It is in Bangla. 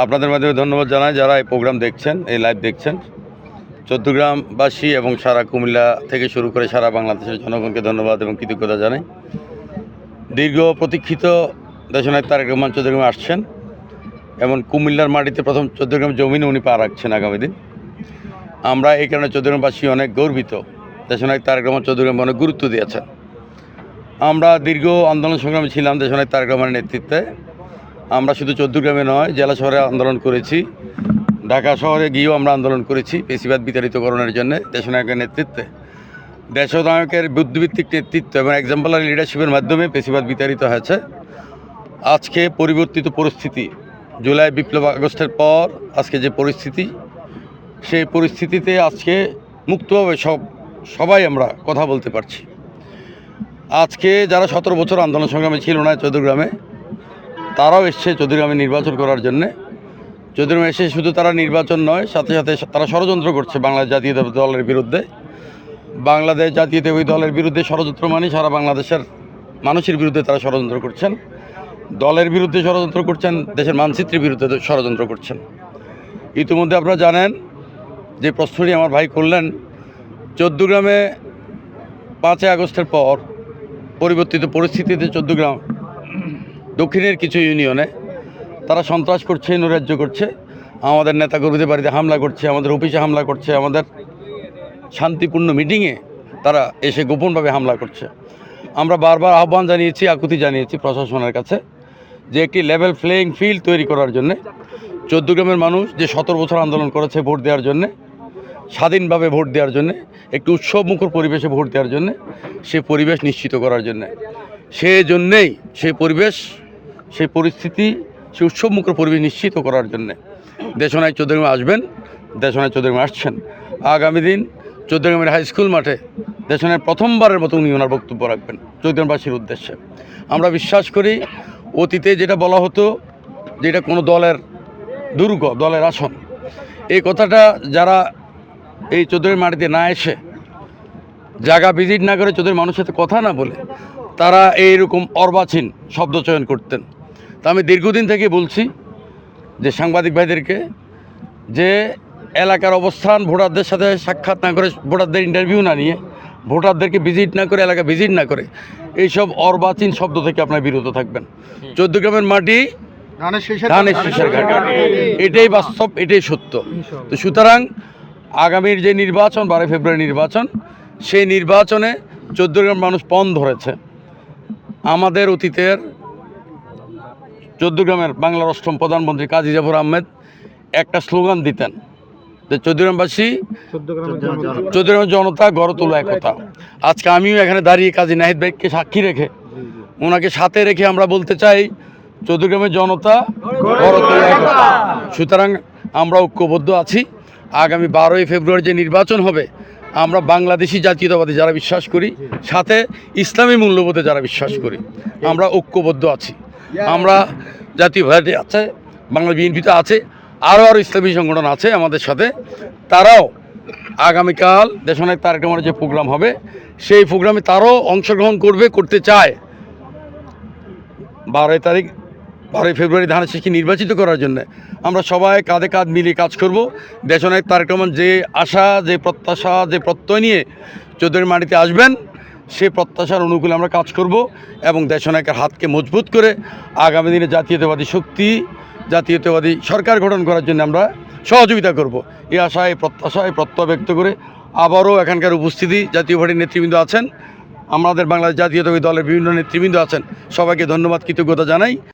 আপনাদের মাধ্যমে ধন্যবাদ জানাই যারা এই প্রোগ্রাম দেখছেন, এই লাইভ দেখছেন। চৌদ্দগ্রামবাসী এবং সারা কুমিল্লা থেকে শুরু করে সারা বাংলাদেশের জনগণকে ধন্যবাদ এবং কৃতজ্ঞতা জানাই। দীর্ঘ প্রতীক্ষিত দেশনায়ক তারেক রহমান চৌদ্দগ্রামে আসছেন এবং কুমিল্লার মাটিতে প্রথম চৌদ্দগ্রাম জমিনে উনি পা রাখছেন আগামী দিন। আমরা এই কারণে চৌদ্দগ্রামবাসী অনেক গর্বিত দেশনায়ক তারেক রহমান চৌদ্দগ্রামে অনেক গুরুত্ব দিয়েছেন। আমরা দীর্ঘ আন্দোলন সংগ্রামে ছিলাম দেশনায়ক তারেক রহমানের নেতৃত্বে। আমরা শুধু চৌদ্দগ্রামে নয়, জেলা শহরে আন্দোলন করেছি। ঢাকা শহরে গিয়েও আমরা আন্দোলন করেছি পেশিবাদ বিতাড়িতকরণের জন্য। দেশনায়কের নেতৃত্বে, দেশনায়কের বুদ্ধিভিত্তিক নেতৃত্ব এবং এক্সাম্পলারি লিডারশিপের মাধ্যমে পেশিবাদ বিতাড়িত হয়েছে। আজকে পরিবর্তিত পরিস্থিতি, জুলাই বিপ্লব আগস্টের পর আজকে যে পরিস্থিতি, সেই পরিস্থিতিতে আজকে মুক্তভাবে সব, সবাই আমরা কথা বলতে পারছি। আজকে যারা সতেরো বছর আন্দোলন সংগ্রামে ছিল না চৌদ্দগ্রামে তারাও এসছে চৌদ্দগ্রামে নির্বাচন করার জন্যে। চৌদ্দগ্রামে এসে শুধু তারা নির্বাচন নয়, সাথে সাথে তারা ষড়যন্ত্র করছে বাংলাদেশ জাতীয়তাবাদী দলের বিরুদ্ধে। বাংলাদেশ জাতীয়তাবাদী দলের বিরুদ্ধে ষড়যন্ত্র মানে সারা বাংলাদেশের মানুষের বিরুদ্ধে তারা ষড়যন্ত্র করছেন। দলের বিরুদ্ধে ষড়যন্ত্র করছেন, দেশের মানচিত্রের বিরুদ্ধে ষড়যন্ত্র করছেন। ইতিমধ্যে আপনারা জানেন যে প্রশ্নটি আমার ভাই করলেন চৌদ্দগ্রামে পাঁচই আগস্টের পর পরিবর্তিত পরিস্থিতিতে চৌদ্দগ্রাম দক্ষিণের কিছু ইউনিয়নে। তারা সন্ত্রাস করছে, নৈরাজ্য করছে। আমাদের নেতাকর্মীদের বাড়িতে হামলা করছে, আমাদের অফিসে হামলা করছে, আমাদের শান্তিপূর্ণ মিটিংয়ে তারা এসে গোপনভাবে হামলা করছে। আমরা বারবার আহ্বান জানিয়েছি, আকুতি জানিয়েছি প্রশাসনের কাছে যে একটি লেভেল প্লেয়িং ফিল্ড তৈরি করার জন্যে চৌদ্দগ্রামের মানুষ যে সতেরো বছর আন্দোলন করেছে ভোট দেওয়ার জন্যে, স্বাধীনভাবে ভোট দেওয়ার জন্যে, একটি উৎসবমুখর পরিবেশে ভোট দেওয়ার জন্যে, সে পরিবেশ নিশ্চিত করার জন্যে। সেই জন্যেই সেই পরিবেশ সেই পরিস্থিতি, সেই উৎসবমুখর পরিবেশ নিশ্চিত করার জন্যে দেশনায় চৌদ্দগ্রামে আসবেন, দেশনায় চৌদ্দগ্রামে আসছেন। আগামী দিন চৌদ্দগ্রামের হাই স্কুল মাঠে দেশনের প্রথমবারের মতো উনি ওনার বক্তব্য রাখবেন চৌদ্দগ্রামবাসীর উদ্দেশ্যে। আমরা বিশ্বাস করি অতীতে যেটা বলা হতো যে এটা কোনো দলের দুর্গ, দলের আসন, এই কথাটা যারা এই চৌধুরীর মাটিতে না এসে জায়গা ভিজিট না করে চৌধুরীর মানুষের সাথে কথা না বলে তারা এইরকম অর্বাচীন শব্দ চয়ন করতেন। তা আমি দীর্ঘদিন থেকে বলছি যে সাংবাদিক ভাইদেরকে যে এলাকার অবস্থান ভোটারদের সাথে সাক্ষাৎ না করে ভোটারদের ইন্টারভিউ না নিয়ে ভোটারদেরকে ভিজিট না করে এলাকা ভিজিট না করে এইসব অর্বাচীন শব্দ থেকে আপনার বিরত থাকবেন। চোদ্দ গ্রামের মাটি ধানের শীষের ঘাট এটাই বাস্তব এটাই সত্য। তো সুতরাং আগামীর যে নির্বাচন বারোই ফেব্রুয়ারি নির্বাচন সেই নির্বাচনে চোদ্দ গ্রাম মানুষ পণ ধরেছে। আমাদের অতীতের চৌদ্দগ্রামের বাংলার অষ্টম প্রধানমন্ত্রী কাজী জাফর আহমেদ একটা স্লোগান দিতেন যে চৌদ্দগ্রামবাসী চৌদ্দগ্রামের জনতা। গড় তোলা একতা আজকে আমিও এখানে দাঁড়িয়ে কাজী নাহিদ ভাইকে সাক্ষী রেখে ওনাকে সাথে রেখে আমরা বলতে চাই চৌদ্দগ্রামের জনতা গড় তোলা একতা সুতরাং আমরা ঐক্যবদ্ধ আছি। আগামী বারোই ফেব্রুয়ারি যে নির্বাচন হবে আমরা বাংলাদেশি জাতীয়তাবাদী যারা বিশ্বাস করি সাথে ইসলামী মূল্যবোধে যারা বিশ্বাস করি আমরা ঐক্যবদ্ধ আছি। আমরা জাতীয় ভারতে আছে, বাংলা বিএনপিতে আছে আরও আরও ইসলামী সংগঠন আছে আমাদের সাথে। তারাও আগামীকাল দেশনায়ক তারেক রহমানের যে প্রোগ্রাম হবে, সেই প্রোগ্রামে তারাও অংশগ্রহণ করবে, করতে চায়। বারোই তারিখ, বারোই ফেব্রুয়ারি ধানের শেষকে নির্বাচিত করার জন্য আমরা সবাই কাঁধে কাঁধ মিলিয়ে কাজ করব। দেশনায়ক তারেক রহমান যে আশা, যে প্রত্যাশা, যে প্রত্যয় নিয়ে চৌধুরীর মাটিতে আসবেন সে প্রত্যাশার অনুকূলে আমরা কাজ করব এবং দেশনায়কের হাতকে মজবুত করে আগামী দিনে জাতীয়তাবাদী শক্তি, জাতীয়তাবাদী সরকার গঠন করার জন্য আমরা সহযোগিতা করব। এই আশায় প্রত্যাশায় প্রত্যয় ব্যক্ত করে আবারও এখানকার উপস্থিতি, জাতীয় পার্টির নেতৃবৃন্দ আছেন। আমাদের বাংলাদেশ জাতীয়তাবাদী দলের বিভিন্ন নেতৃবৃন্দ আছেন। সবাইকে ধন্যবাদ, কৃতজ্ঞতা জানাই।